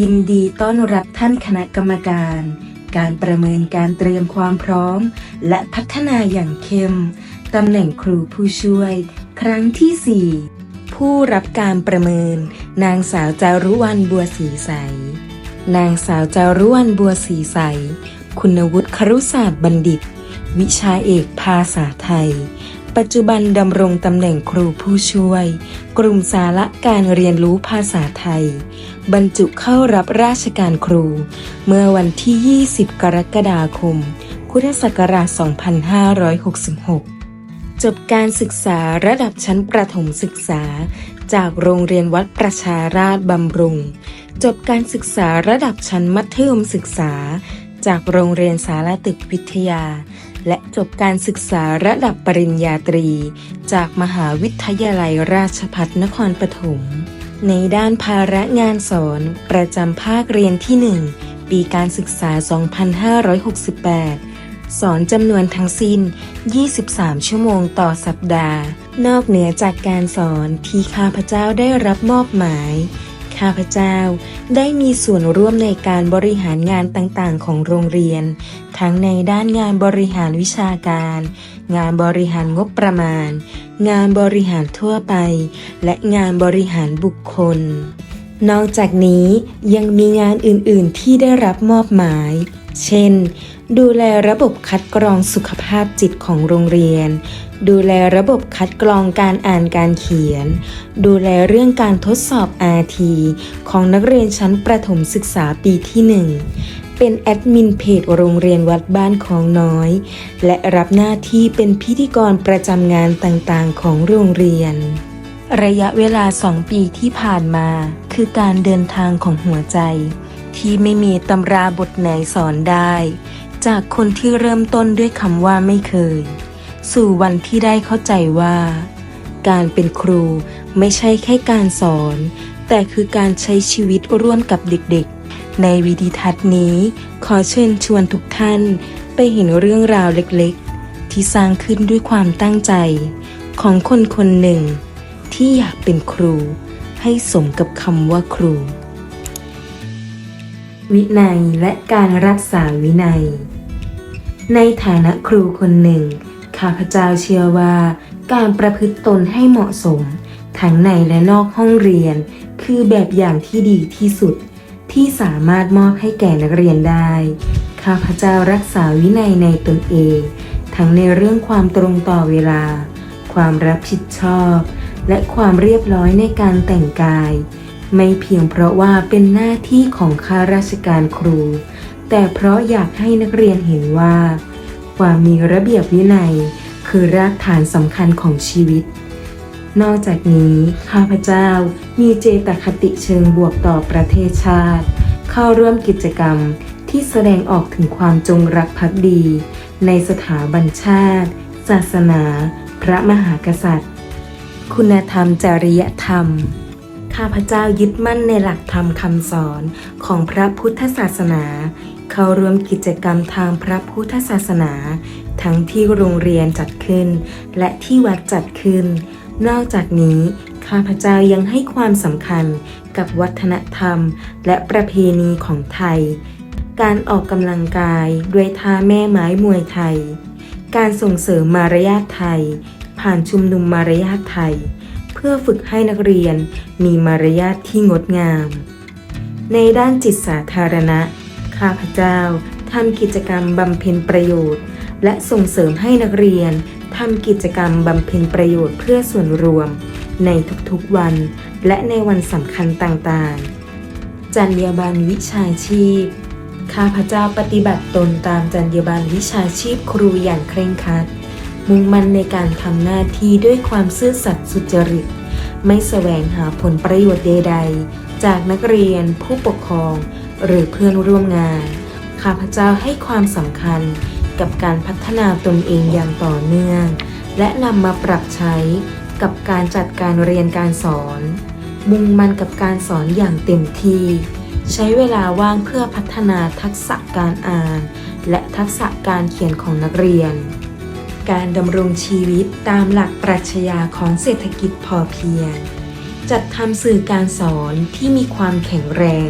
ยินดีต้อนรับท่านคณะกรรมการ การประเมินการเตรียมความพร้อม และพัฒนาอย่างเข้มตำแหน่งครูผู้ช่วย ครั้งที่ 4 ผู้รับการประเมิน นางสาวจารุวรรณบัวสีใส นางสาวจารุวรรณบัวสีใส คุณวุฒิครุศาสตร์บัณฑิต วิชาเอกภาษาไทย ปัจจุบันดำรงตำแหน่งครูผู้ช่วย กลุ่มสาระการเรียนรู้ภาษาไทย บรรจุเข้ารับราชการครู เมื่อวันที่ 20 กรกฎาคม พุทธศักราช 2566 จบการศึกษาระดับชั้นประถมศึกษา จากโรงเรียนวัดประชาราชบำรุง จบการศึกษาระดับชั้นมัธยมศึกษา จากโรงเรียนสารตึกวิทยา และจบการศึกษาระดับปริญญาตรี จากมหาวิทยาลัยราชภัฏนครปฐม ในด้านภาระงานสอน ประจำภาคเรียนที่ 1 ปีการศึกษา 2568 สอนจำนวนทั้งสิ้น 23 ชั่วโมงต่อสัปดาห์ นอกเหนือจากการสอนที่ข้าพเจ้าได้รับมอบหมาย ข้าพเจ้าได้มีส่วนร่วมในการบริหารงานต่างๆ ของโรงเรียน ทั้งในด้านงานบริหารวิชาการ งานบริหารงบประมาณ งานบริหารทั่วไป และงานบริหารบุคคล นอกจากนี้ยังมีงานอื่นๆที่ได้รับมอบหมาย เช่น ดูแลระบบคัดกรองสุขภาพจิตของโรงเรียน ดูแลระบบคัดกรองการอ่านการเขียน ดูแลเรื่องการทดสอบ RT ของนักเรียนชั้นประถมศึกษาปีที่ 1 เป็นแอดมินเพจโรงเรียนวัดบ้านของน้อย และรับหน้าที่เป็นพิธีกรประจำงานต่างๆ ของโรงเรียน ระยะเวลาสองปีที่ผ่านมา คือการเดินทางของหัวใจ ที่ไม่มีตำราบทไหนสอนได้ จากคนที่เริ่มต้นด้วยคำว่าไม่เคย สู่วันที่ได้เข้าใจว่า การเป็นครูไม่ใช่แค่การสอน แต่คือการใช้ชีวิตร่วมกับเด็กๆ ในวิดีทัศน์นี้ ขอเชิญชวนทุกท่านไปเห็นเรื่องราวเล็กๆ ที่สร้างขึ้นด้วยความตั้งใจ ของคนคนหนึ่ง ที่อยากเป็นครู ให้สมกับคำว่าครู วินัยและการรักษาวินัย ในฐานะครูคนหนึ่ง ข้าพเจ้าเชื่อว่าการประพฤติตนให้เหมาะสม ทั้งในและนอกห้องเรียน คือแบบอย่างที่ดีที่สุด ที่สามารถมอบให้แก่นักเรียนได้ ข้าพเจ้ารักษาวินัยในตนเอง ทั้งในเรื่องความตรงต่อเวลา ความรับผิดชอบ และความเรียบร้อยในการแต่งกาย ไม่เพียงเพราะว่าเป็นหน้าที่ของข้าราชการครู แต่เพราะอยากให้นักเรียนเห็นว่า ความมีระเบียบวินัย คือรากฐานสำคัญของชีวิต นอกจากนี้ข้าพเจ้ามีเจตคติเชิงบวกต่อประเทศชาติ เข้าร่วมกิจกรรมที่แสดงออกถึงความจงรักภักดี ในสถาบันชาติ ศาสนา พระมหากษัตริย์ คุณธรรมจริยธรรมข้าพเจ้ายึดมั่นในหลักธรรมคำสอนของพระพุทธศาสนา เข้าร่วมกิจกรรมทางพระพุทธศาสนา ทั้งที่โรงเรียนจัดขึ้น และที่วัดจัดขึ้น นอกจากนี้ข้าพเจ้ายังให้ความสำคัญกับวัฒนธรรม และประเพณีของไทย การออกกำลังกายด้วยท่าแม่ไม้มวยไทย การส่งเสริมมารยาทไทย ผ่านชุมนุมมารยาทไทย เพื่อฝึกให้นักเรียนมีมารยาทที่งดงาม ในด้านจิตสาธารณะ ข้าพเจ้าทำกิจกรรมบำเพ็ญประโยชน์ และส่งเสริมให้นักเรียนทำกิจกรรมบำเพ็ญประโยชน์เพื่อส่วนรวม ในทุกๆวัน และในวันสำคัญต่างๆ จรรยาบรรณวิชาชีพ ข้าพเจ้าปฏิบัติตนตามจรรยาบรรณวิชาชีพครูอย่างเคร่งครัด มุ่งมั่นในการทำหน้าที่ด้วยความซื่อสัตย์สุจริต ไม่แสวงหาผลประโยชน์ใดๆ จากนักเรียนผู้ปกครอง หรือเพื่อนร่วมงาน ข้าพเจ้าให้ความสำคัญกับการพัฒนาตนเองอย่างต่อเนื่อง และนำมาปรับใช้กับการจัดการเรียนการสอน มุ่งมั่นกับการสอนอย่างเต็มที่ใช้เวลาว่างเพื่อพัฒนาทักษะการอ่าน และทักษะการเขียนของนักเรียน การดำรงชีวิตตามหลักปรัชญาของเศรษฐกิจพอเพียง จัดทำสื่อการสอนที่มีความแข็งแรง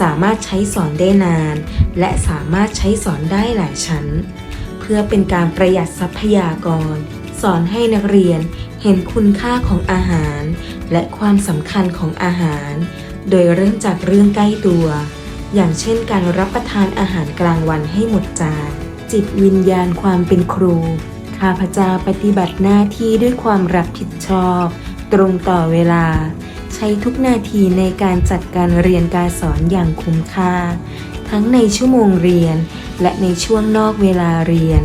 สามารถใช้สอนได้นาน และสามารถใช้สอนได้หลายชั้น เพื่อเป็นการประหยัดทรัพยากร สอนให้นักเรียนเห็นคุณค่าของอาหาร และความสำคัญของอาหาร โดยเริ่มจากเรื่องใกล้ตัว อย่างเช่นการรับประทานอาหารกลางวันให้หมดจาน จิตวิญญาณความเป็นครู ข้าพเจ้าปฏิบัติหน้าที่ด้วยความรับผิดชอบ ตรงต่อเวลา ใช้ทุกนาทีในการจัดการเรียนการสอนอย่างคุ้มค่า ทั้งในชั่วโมงเรียน และในช่วงนอกเวลาเรียน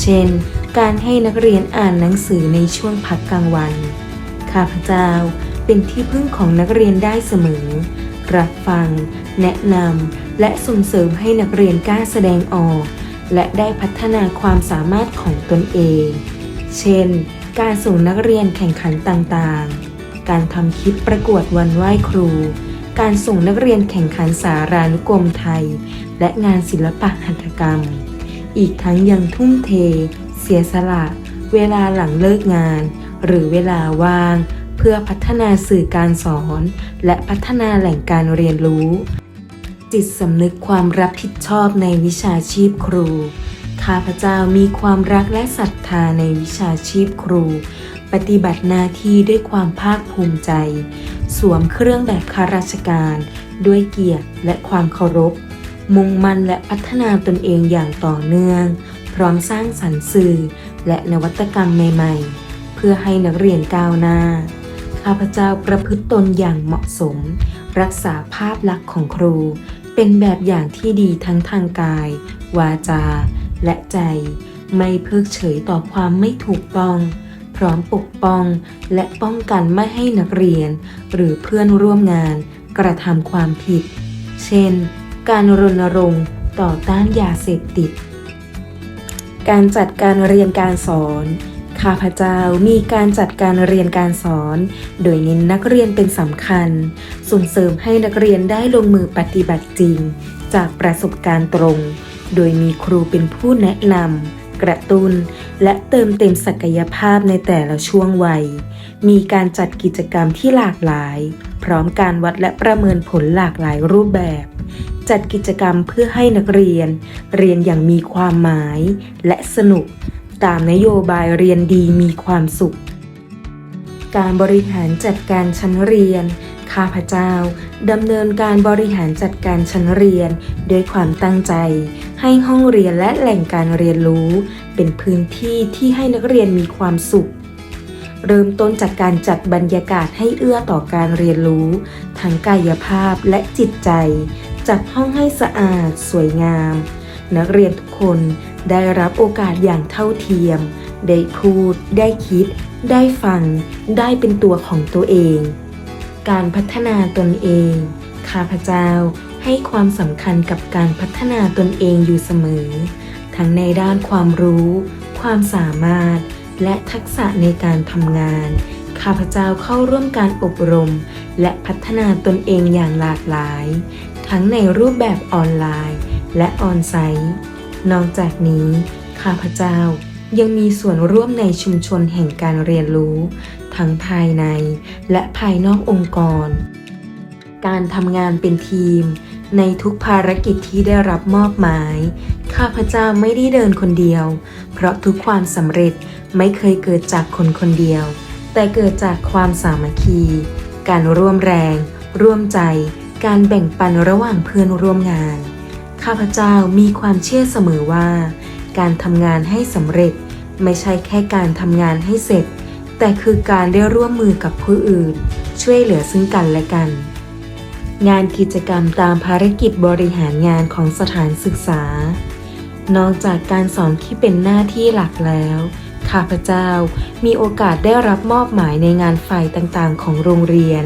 เช่น การให้นักเรียนอ่านหนังสือในช่วงพักกลางวัน ข้าพเจ้าเป็นที่พึ่งของนักเรียนได้เสมอ รับฟัง แนะนำ และส่งเสริมให้นักเรียนกล้าแสดงออก และได้พัฒนาความสามารถของตนเอง เช่น การส่งนักเรียนแข่งขันต่างๆ การทำคลิปประกวดวันไหว้ครู การส่งนักเรียนแข่งขันสารานุกรมไทย และงานศิลปะหัตถกรรม อีกทั้งยังทุ่มเท เสียสละ เวลาหลังเลิกงาน หรือเวลาว่าง เพื่อพัฒนาสื่อการสอน และพัฒนาแหล่งการเรียนรู้ จิตสำนึกความรับผิดชอบในวิชาชีพครู ข้าพเจ้ามีความรักและศรัทธาในวิชาชีพครู ปฏิบัติหน้าที่ด้วยความภาคภูมิใจ สวมเครื่องแบบข้าราชการ ด้วยเกียรติและความเคารพ มุ่งมั่นและพัฒนาตนเองอย่างต่อเนื่อง พร้อมสร้างสรรค์สื่อ และนวัตกรรมใหม่ๆ เพื่อให้นักเรียนก้าวหน้า ข้าพเจ้าประพฤติตนอย่างเหมาะสม รักษาภาพลักษณ์ของครู เป็นแบบอย่างที่ดีทั้งทางกาย วาจา และใจไม่เพิกเฉยต่อความไม่ถูกต้อง พร้อมปกป้องและป้องกันไม่ให้นักเรียน หรือเพื่อนร่วมงานกระทำความผิด เช่น การรณรงค์ต่อต้านยาเสพติด การจัดการเรียนการสอน ข้าพเจ้ามีการจัดการเรียนการสอน โดยเน้นนักเรียนเป็นสำคัญ ส่งเสริมให้นักเรียนได้ลงมือปฏิบัติจริง จากประสบการณ์ตรง โดยมีครูเป็นผู้แนะนำกระตุ้นและเติมเต็มศักยภาพในแต่ละช่วงวัย มีการจัดกิจกรรมที่หลากหลาย พร้อมการวัดและประเมินผลหลากหลายรูปแบบ จัดกิจกรรมเพื่อให้นักเรียน เรียนอย่างมีความหมายและสนุก ตามนโยบายเรียนดีมีความสุข การบริหารจัดการชั้นเรียนข้าพเจ้าดำเนินการบริหารจัดการชั้นเรียน ด้วยความตั้งใจ ให้ห้องเรียนและแหล่งการเรียนรู้ เป็นพื้นที่ที่ให้นักเรียนมีความสุข เริ่มต้นจากการจัดบรรยากาศให้เอื้อต่อการเรียนรู้ ทั้งกายภาพและจิตใจ จัดห้องให้สะอาด สวยงาม นักเรียนทุกคนได้รับโอกาสอย่างเท่าเทียม ได้พูด ได้คิด ได้ฟัง ได้เป็นตัวของตัวเอง การพัฒนาตนเอง ข้าพเจ้า ให้ความสำคัญกับการพัฒนาตนเองอยู่เสมอ ทั้งในด้านความรู้ ความสามารถ และทักษะในการทำงาน ข้าพเจ้าเข้าร่วมการอบรม และพัฒนาตนเองอย่างหลากหลาย ทั้งในรูปแบบออนไลน์ และออนไซต์ นอกจากนี้ ข้าพเจ้ายังมีส่วนร่วมในชุมชนแห่งการเรียนรู้ ทั้งภายในและภายนอกองค์กร การทำงานเป็นทีม ในทุกภารกิจที่ได้รับมอบหมาย ข้าพเจ้าไม่ได้เดินคนเดียว เพราะทุกความสำเร็จไม่เคยเกิดจากคนคนเดียว แต่เกิดจากความสามัคคี การร่วมแรง ร่วมใจ การแบ่งปันระหว่างเพื่อนร่วมงาน ข้าพเจ้ามีความเชื่อเสมอว่า การทำงานให้สำเร็จ ไม่ใช่แค่การทำงานให้เสร็จ แต่คือการได้ร่วมมือกับผู้อื่น ช่วยเหลือซึ่งกันและกัน งานกิจกรรมตามภารกิจบริหารงานของสถานศึกษา นอกจากการสอนที่เป็นหน้าที่หลักแล้ว ข้าพเจ้ามีโอกาสได้รับมอบหมายในงานฝ่ายต่างๆ ของโรงเรียน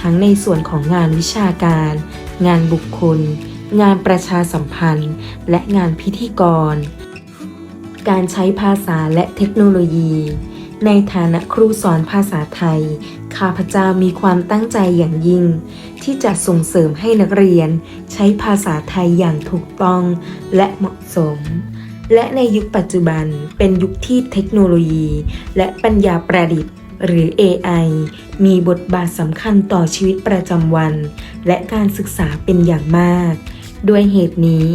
ทั้งในส่วนของงานวิชาการ งานบุคคล งานประชาสัมพันธ์ และงานพิธีกร การใช้ภาษาและเทคโนโลยี ในฐานะครูสอนภาษาไทย ข้าพเจ้ามีความตั้งใจอย่างยิ่ง ที่จะส่งเสริมให้นักเรียนใช้ภาษาไทยอย่างถูกต้องและเหมาะสม และในยุคปัจจุบันเป็นยุคที่เทคโนโลยี และปัญญาประดิษฐ์ หรือ AI มีบทบาทสำคัญต่อชีวิตประจำวัน และการศึกษาเป็นอย่างมากด้วยเหตุนี้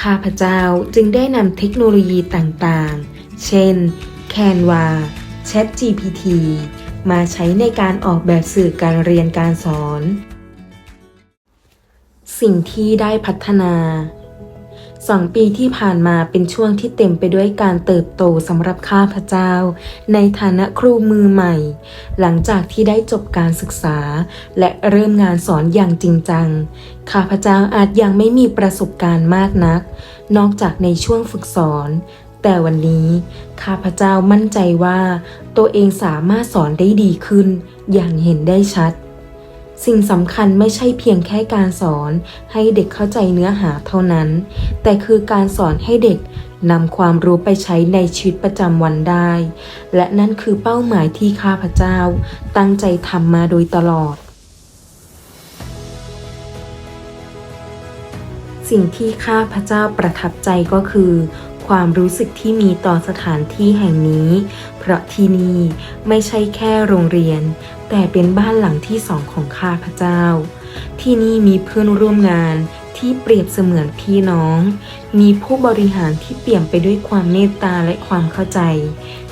ข้าพเจ้าจึงได้นำเทคโนโลยีต่างๆ เช่น Canva ChatGPT มาใช้ในการออกแบบสื่อการเรียนการสอน สิ่งที่ได้พัฒนาสองปีที่ผ่านมาเป็นช่วงที่เต็มไปด้วยการเติบโตสำหรับข้าพเจ้า ในฐานะครูมือใหม่ หลังจากที่ได้จบการศึกษา และเริ่มงานสอนอย่างจริงจัง ข้าพเจ้าอาจยังไม่มีประสบการณ์มากนัก นอกจากในช่วงฝึกสอน แต่วันนี้ข้าพเจ้ามั่นใจว่า ตัวเองสามารถสอนได้ดีขึ้น อย่างเห็นได้ชัด สิ่งสำคัญไม่ใช่เพียงแค่การสอนให้เด็กเข้าใจเนื้อหาเท่านั้น แต่คือการสอนให้เด็กนำความรู้ไปใช้ในชีวิตประจำวันได้ และนั่นคือเป้าหมายที่ข้าพเจ้า ตั้งใจทำมาโดยตลอด สิ่งที่ข้าพเจ้าประทับใจก็คือ ความรู้สึกที่มีต่อสถานที่แห่งนี้ เพราะที่นี่ไม่ใช่แค่โรงเรียน แต่เป็นบ้านหลังที่สองของข้าพเจ้า ที่นี่มีเพื่อนร่วมงานที่เปรียบเสมือนพี่น้อง มีผู้บริหารที่เปี่ยมไปด้วยความเมตตาและความเข้าใจ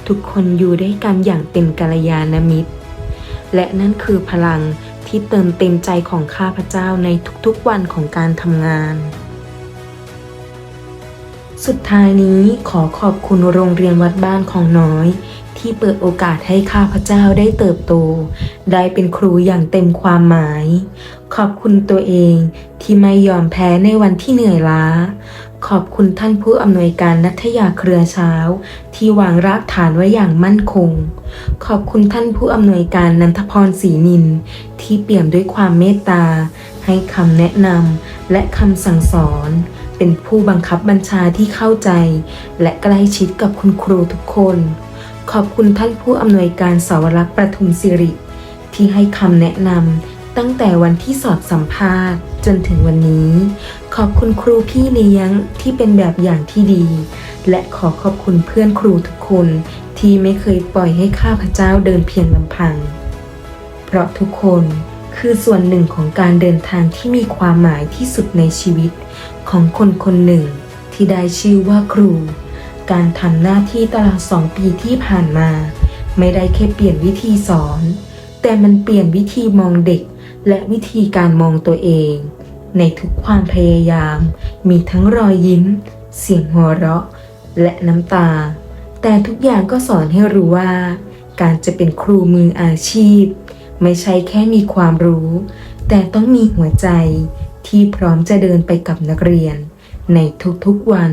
ทุกคนอยู่ด้วยกันอย่างเป็นกัลยาณมิตร และนั่นคือพลังที่เติมเต็มใจของข้าพเจ้าในทุกๆวันของการทำงาน สุดท้ายนี้ขอขอบคุณโรงเรียนวัดบ้านของน้อย ที่เปิดโอกาสให้ข้าพเจ้าได้เติบโต ได้เป็นครูอย่างเต็มความหมาย ขอบคุณตัวเองที่ไม่ยอมแพ้ในวันที่เหนื่อยล้า ขอบคุณท่านผู้อำนวยการนัทยาเครือเช้า ที่วางรากฐานไว้อย่างมั่นคง ขอบคุณท่านผู้อำนวยการนันทพรศรีนิน ที่เปี่ยมด้วยความเมตตา ให้คำแนะนำและคำสั่งสอน เป็นผู้บังคับบัญชาที่เข้าใจ และใกล้ชิดกับคุณครูทุกคน ขอบคุณท่านผู้อำนวยการสาวรักษ์ประทุมสิริ ที่ให้คำแนะนำตั้งแต่วันที่สอบสัมภาษณ์ จนถึงวันนี้ ขอบคุณครูพี่เลี้ยงที่เป็นแบบอย่างที่ดี และขอขอบคุณเพื่อนครูทุกคนที่ไม่เคยปล่อยให้ข้าพเจ้าเดินเพียงลำพัง เพราะทุกคน คือส่วนหนึ่งของการเดินทางที่มีความหมายที่สุดในชีวิต ของคนคนหนึ่ง ที่ได้ชื่อว่าครู การทำหน้าที่ตลอดสองปีที่ผ่านมา ไม่ได้แค่เปลี่ยนวิธีสอน แต่มันเปลี่ยนวิธีมองเด็ก และวิธีการมองตัวเอง ในทุกความพยายาม มีทั้งรอยยิ้ม เสียงหัวเราะ และน้ำตา แต่ทุกอย่างก็สอนให้รู้ว่า การจะเป็นครูมืออาชีพ ไม่ใช่แค่มีความรู้ แต่ต้องมีหัวใจที่พร้อมจะเดินไปกับนักเรียนในทุกๆวัน